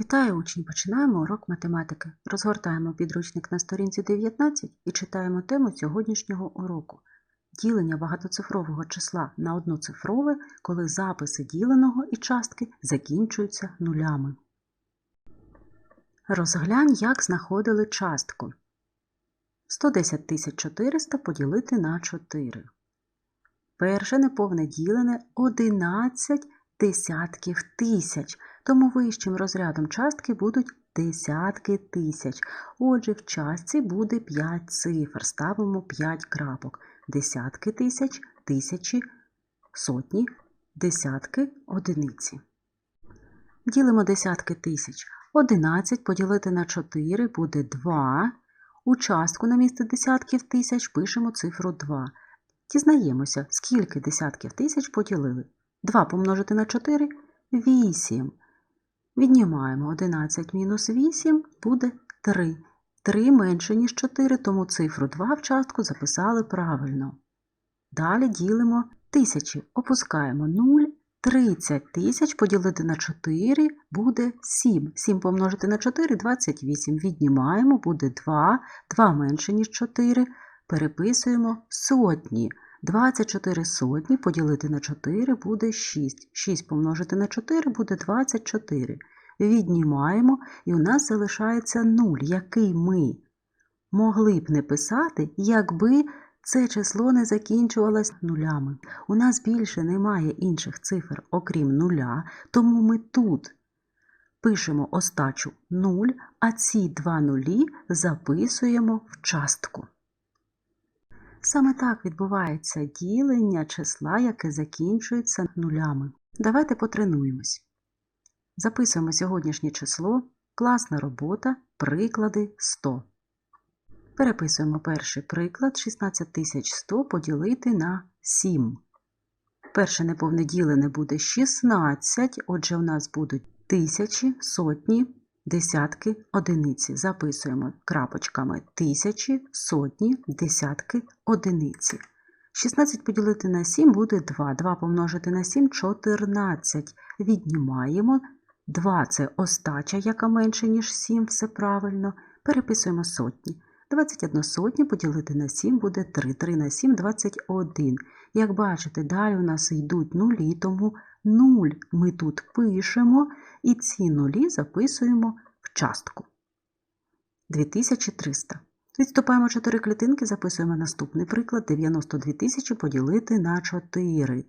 Вітаю учні! Починаємо урок математики. Розгортаємо підручник на сторінці 19 і читаємо тему сьогоднішнього уроку. Ділення багатоцифрового числа на одноцифрове, коли записи діленого і частки закінчуються нулями. Розглянь, як знаходили частку. 110 400 поділити на 4. Перше неповне ділене 11 десятків тисяч, тому вищим розрядом частки будуть десятки тисяч. Отже, в частці буде 5 цифр. Ставимо 5 крапок. Десятки тисяч, тисячі, сотні, десятки, одиниці. Ділимо десятки тисяч. 11 поділити на 4 буде 2. У частку на місце десятків тисяч пишемо цифру 2. Дізнаємося, скільки десятків тисяч поділили. 2 помножити на 4 – 8. Віднімаємо 11 мінус 8 буде 3. 3 менше, ніж 4, тому цифру 2 в частку записали правильно. Далі ділимо тисячі. Опускаємо 0. 30 тисяч поділити на 4 буде 7. 7 помножити на 4 – 28. Віднімаємо, буде 2. 2 менше, ніж 4. Переписуємо сотні. 24 сотні поділити на 4 буде 6. 6 помножити на 4 буде 24. Віднімаємо, і у нас залишається 0, який ми могли б не писати, якби це число не закінчувалось нулями. У нас більше немає інших цифр, окрім нуля, тому ми тут пишемо остачу 0, а ці два нулі записуємо в частку. Саме так відбувається ділення числа, яке закінчується нулями. Давайте потренуємось. Записуємо сьогоднішнє число, класна робота, приклади 100. Переписуємо перший приклад 16100 поділити на 7. Перше неповне ділене буде 16, отже, у нас будуть тисячі, сотні, десятки, одиниці. Записуємо крапочками тисячі, сотні, десятки, одиниці. 16 поділити на 7 буде 2. 2 помножити на 7 14. Віднімаємо. 2 це остача, яка менше, ніж 7, все правильно. Переписуємо сотні. 21 сотня поділити на 7 буде 3. 3 на 7 – 21. Як бачите, далі у нас йдуть нулі, тому 0 ми тут пишемо і ці нулі записуємо в частку. 2300. Відступаємо 4 клітинки, записуємо наступний приклад. 92 тисячі поділити на 4.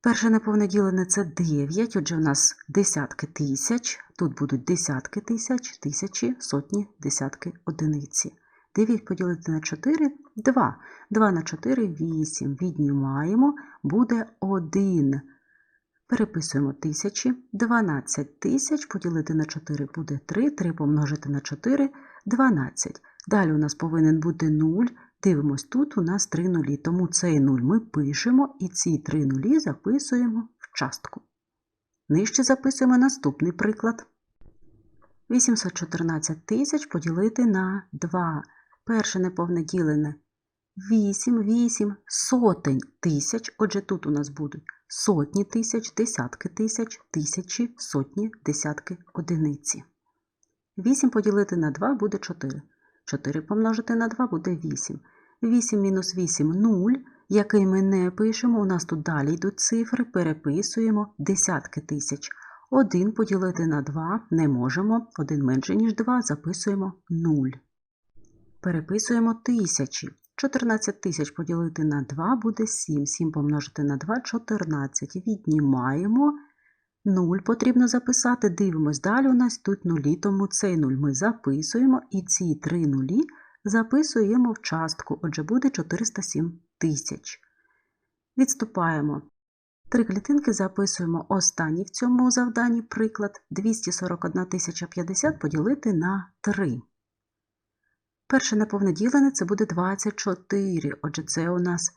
Перше неповне ділене це 9, отже, у нас десятки тисяч, тут будуть десятки тисяч, тисячі, сотні, десятки, одиниці. 9 поділити на 4 – 2. 2 на 4 – 8. Віднімаємо, буде 1. Переписуємо тисячі. 12 тисяч поділити на 4 буде 3. 3 помножити на 4 – 12. Далі у нас повинен бути 0. Дивимось, тут у нас 3 нулі, тому цей 0 ми пишемо і ці 3 нулі записуємо в частку. Нижче записуємо наступний приклад. 814 тисяч поділити на 2. Перше неповне ділене 8, 8 сотень тисяч. Отже, тут у нас будуть сотні тисяч, десятки тисяч, тисячі, сотні, десятки, одиниці. 8 поділити на 2 буде 4. 4 помножити на 2 буде 8. 8 мінус 8 – 0, який ми не пишемо. У нас тут далі йдуть цифри, переписуємо десятки тисяч. 1 поділити на 2 не можемо. 1 менше, ніж 2, записуємо 0. Переписуємо тисячі. 14 тисяч поділити на 2 буде 7. 7 помножити на 2 – 14. Віднімаємо. 0 потрібно записати. Дивимось, далі у нас тут нулі, тому цей 0 ми записуємо. І ці 3 нулі записуємо в частку. Отже, буде 407 тисяч. Відступаємо. Три клітинки записуємо останній в цьому завданні приклад 241 050 поділити на 3. Перше неповне ділене це буде 24. Отже, це у нас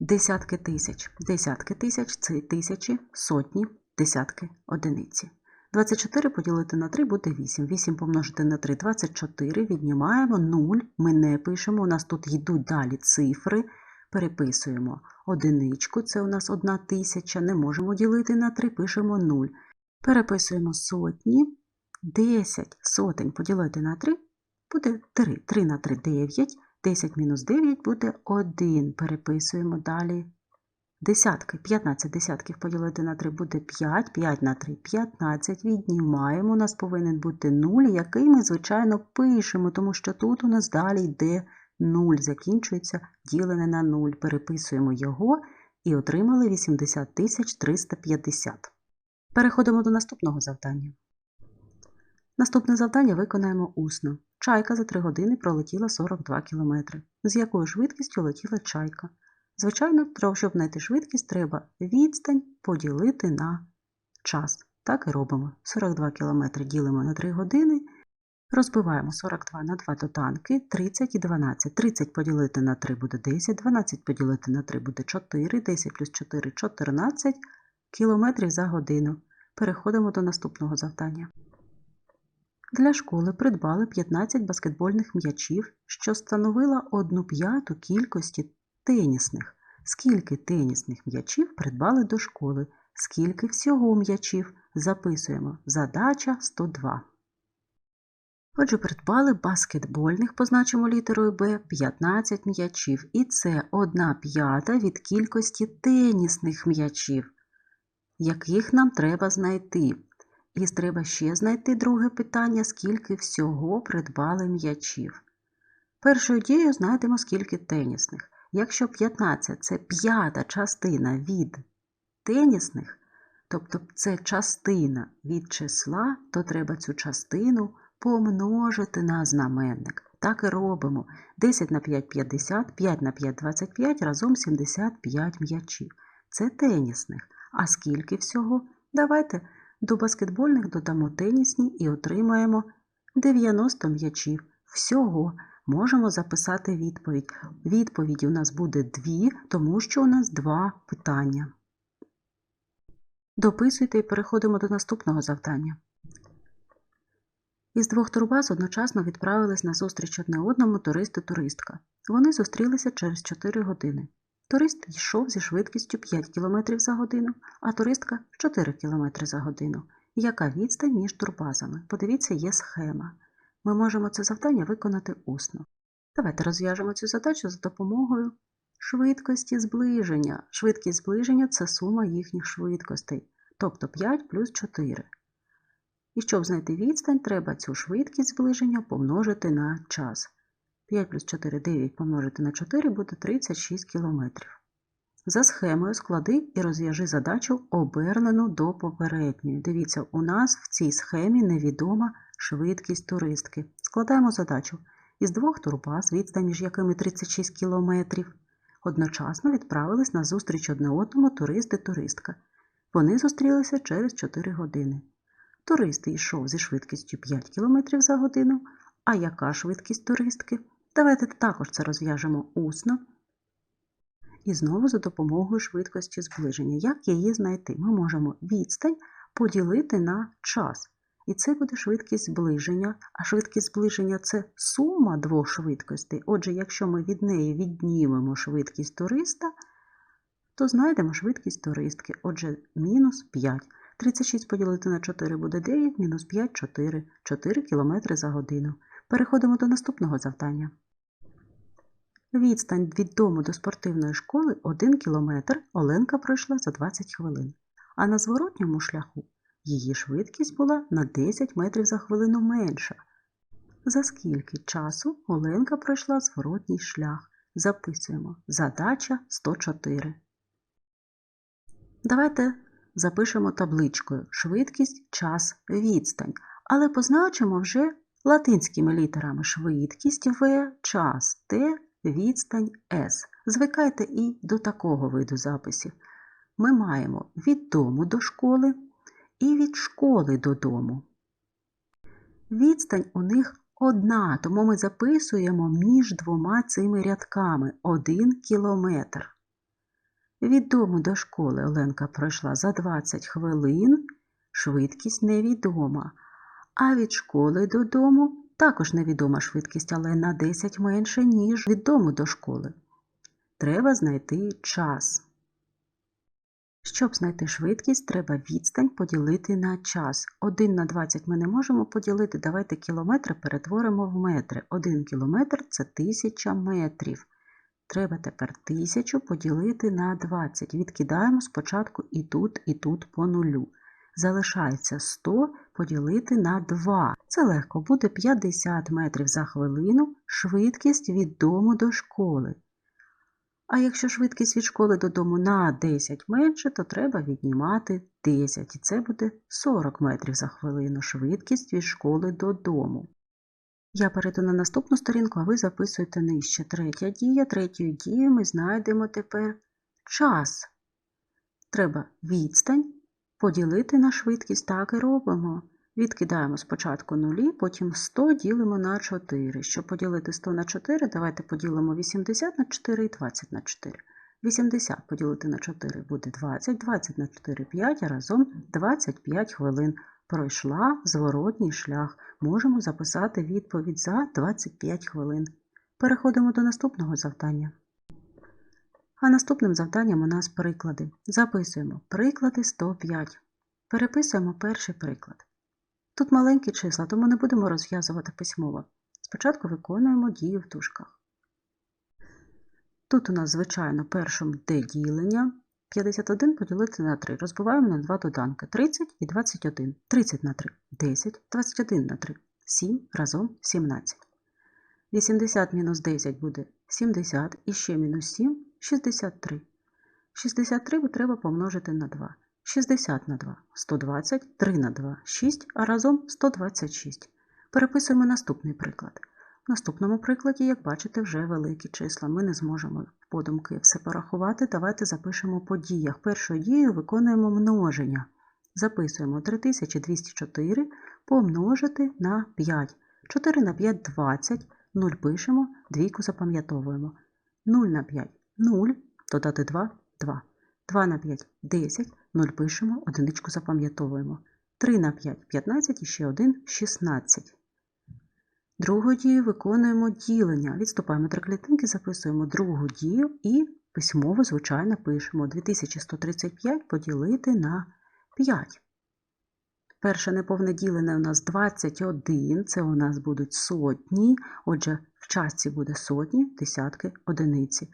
десятки тисяч. Десятки тисяч це тисячі, сотні, десятки, одиниці. 24 поділити на 3 буде 8. 8 помножити на 3 – 24. Віднімаємо 0. Ми не пишемо. У нас тут йдуть далі цифри. Переписуємо одиничку, це у нас 1 тисяча. Не можемо ділити на 3, пишемо 0. Переписуємо сотні. 10 сотень поділити на 3 буде 3. 3 на 3 – 9. 10 мінус 9 буде 1. Переписуємо далі. Десятки. 15 десятків поділити на 3 буде 5. 5 на 3 – 15. Віднімаємо. У нас повинен бути 0, який ми, звичайно, пишемо, тому що тут у нас далі йде 0. Закінчується ділене на 0. Переписуємо його і отримали 80 350. Переходимо до наступного завдання. Наступне завдання виконаємо усно. Чайка за 3 години пролетіла 42 км. З якою швидкістю летіла чайка? Звичайно, щоб знайти швидкість, треба відстань поділити на час. Так і робимо. 42 км ділимо на 3 години. Розбиваємо 42 на 2 доданки, 30 і 12. 30 поділити на 3 буде 10, 12 поділити на 3 буде 4, 10 плюс 4 – 14 км за годину. Переходимо до наступного завдання. Для школи придбали 15 баскетбольних м'ячів, що становила 1 п'яту кількості тенісних. Скільки тенісних м'ячів придбали до школи? Скільки всього м'ячів? Записуємо. Задача 102. Отже, придбали баскетбольних, позначимо літерою Б, 15 м'ячів. І це 1 п'ята від кількості тенісних м'ячів, яких нам треба знайти. І треба ще знайти друге питання, скільки всього придбали м'ячів. Першою дією знайдемо, скільки тенісних. Якщо 15 це п'ята частина від тенісних, тобто це частина від числа, то треба цю частину помножити на знаменник. Так і робимо. 10 на 5 – 50, 5 на 5 – 25, разом 75 м'ячів. Це тенісних. А скільки всього? Давайте до баскетбольних додамо тенісні і отримаємо 90 м'ячів. Всього можемо записати відповідь. Відповідь у нас буде дві, тому що у нас два питання. Дописуйте і переходимо до наступного завдання. Із двох турбаз одночасно відправились на зустріч одне одному турист і туристка. Вони зустрілися через 4 години. Турист йшов зі швидкістю 5 км за годину, а туристка 4 км за годину. Яка відстань між турбазами? Подивіться, є схема. Ми можемо це завдання виконати усно. Давайте розв'яжемо цю задачу за допомогою швидкості зближення. Швидкість зближення це сума їхніх швидкостей, тобто 5 плюс 4. І щоб знайти відстань, треба цю швидкість зближення помножити на час. 5 плюс 4 – 9 помножити на 4 буде 36 км. За схемою склади і розв'яжи задачу, обернену до попередньої. Дивіться, у нас в цій схемі невідома швидкість туристки. Складаємо задачу. Із двох турбаз, відстань між якими 36 км, одночасно відправились на зустріч одне одному турист і туристка. Вони зустрілися через 4 години. Турист йшов зі швидкістю 5 км за годину. А яка швидкість туристки? Давайте також це розв'яжемо усно. І знову за допомогою швидкості зближення. Як її знайти? Ми можемо відстань поділити на час. І це буде швидкість зближення. А швидкість зближення це сума двох швидкостей. Отже, якщо ми від неї віднімемо швидкість туриста, то знайдемо швидкість туристки. Отже, мінус 5. 36 поділити на 4 буде 9, мінус 5 – 4. 4 км за годину. Переходимо до наступного завдання. Відстань від дому до спортивної школи 1 км Оленка пройшла за 20 хвилин, а на зворотньому шляху її швидкість була на 10 метрів за хвилину менша. За скільки часу Оленка пройшла зворотній шлях? Записуємо. Задача 104. Давайте запишемо табличкою швидкість, час, відстань, але позначимо вже латинськими літерами швидкість В, час Т, відстань С. Звикайте і до такого виду записів. Ми маємо від дому до школи і від школи додому. Відстань у них одна, тому ми записуємо між двома цими рядками 1 кілометр. Від дому до школи Оленка пройшла за 20 хвилин, швидкість невідома. А від школи додому також невідома швидкість, але на 10 менше, ніж від дому до школи. Треба знайти час. Щоб знайти швидкість, треба відстань поділити на час. 1 на 20 ми не можемо поділити. Давайте кілометри перетворимо в метри. 1 кілометр це 1000 метрів. Треба тепер 1000 поділити на 20. Відкидаємо спочатку і тут, і тут по нулю. Залишається 100 поділити на 2. Це легко буде 50 метрів за хвилину, швидкість від дому до школи. А якщо швидкість від школи додому на 10 менше, то треба віднімати 10, і це буде 40 метрів за хвилину швидкість від школи додому. Я перейду на наступну сторінку, а ви записуєте нижче. Третя дія. Третьою дією ми знайдемо тепер час. Треба відстань поділити на швидкість. Так і робимо. Відкидаємо спочатку нулі, потім 100 ділимо на 4. Щоб поділити 100 на 4, давайте поділимо 80 на 4 і 20 на 4. 80 поділити на 4 буде 20, 20 на 4 5, а разом 25 хвилин. Пройшла зворотній шлях. Можемо записати відповідь за 25 хвилин. Переходимо до наступного завдання. А наступним завданням у нас приклади. Записуємо приклади 105. Переписуємо перший приклад. Тут маленькі числа, тому не будемо розв'язувати письмово. Спочатку виконуємо дію в тушках. Тут у нас, звичайно, першим де ділення. 51 поділити на 3. Розбиваємо на два доданки 30 і 21. 30 на 3 10, 21 на 3 7, разом 17. 80 мінус 10 буде 70 і ще мінус 7 63. 63 треба помножити на 2. 60 на 2 120, 3 на 2 6, а разом 126. Переписуємо наступний приклад. В наступному прикладі, як бачите, вже великі числа. Ми не зможемо подумки все порахувати. Давайте запишемо по діях. Першою дією виконуємо множення. Записуємо 3204 помножити на 5. 4 на 5 20, 0 пишемо, двійку запам'ятовуємо. 0 на 5 0, додати 2 2. 2 на 5 10, 0 пишемо, одиничку запам'ятовуємо. 3 на 5 15 і ще 1 16. Другу дію виконуємо ділення. Відступаємо три клітинки, записуємо другу дію і письмово, звичайно, пишемо 2135 поділити на 5. Перше неповне ділене у нас 21, це у нас будуть сотні, отже, в частці буде сотні, десятки, одиниці.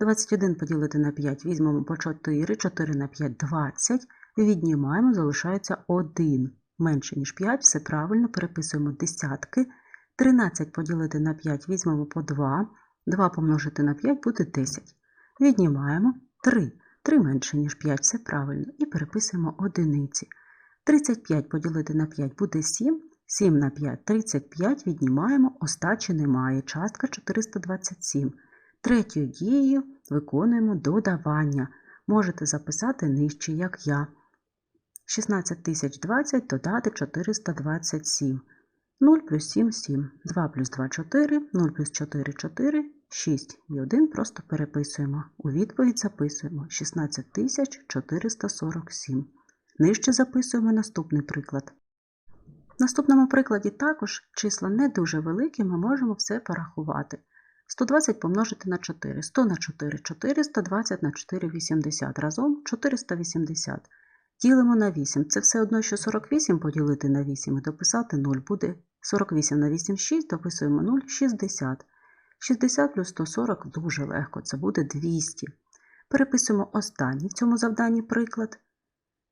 21 поділити на 5 візьмемо по 4, 4 на 5 20, віднімаємо, залишається 1. Менше, ніж 5, все правильно, переписуємо десятки. 13 поділити на 5 візьмемо по 2, 2 помножити на 5 буде 10. Віднімаємо 3. 3 менше, ніж 5, все правильно, і переписуємо одиниці. 35 поділити на 5 буде 7, 7 на 5 35, віднімаємо, остачі немає, частка 427. Третьою дією виконуємо додавання. Можете записати нижче, як я. 16020 додати 427. 0 плюс 7 7. 2 плюс 2 4, 0 плюс 4 4, 6 і 1 просто переписуємо. У відповідь записуємо 16447. Нижче записуємо наступний приклад. В наступному прикладі також числа не дуже великі, ми можемо все порахувати. 120 помножити на 4, 100 на 4 4, 120 на 4 80, разом 480. Ділимо на 8. Це все одно, що 48 поділити на 8 і дописати 0 буде 48 на 8 6, дописуємо 0 60. 60 плюс 140 дуже легко, це буде 200. Переписуємо останній в цьому завданні приклад.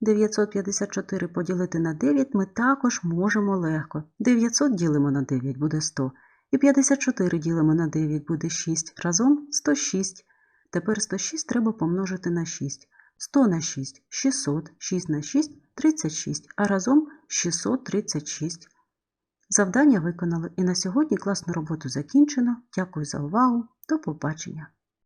954 поділити на 9 ми також можемо легко. 900 ділимо на 9 буде 100. І 54 ділимо на 9 буде 6. Разом 106. Тепер 106 треба помножити на 6. 100 на 6 600, 6 на 6 36, а разом 636. Завдання виконали і на сьогодні класну роботу закінчено. Дякую за увагу. До побачення!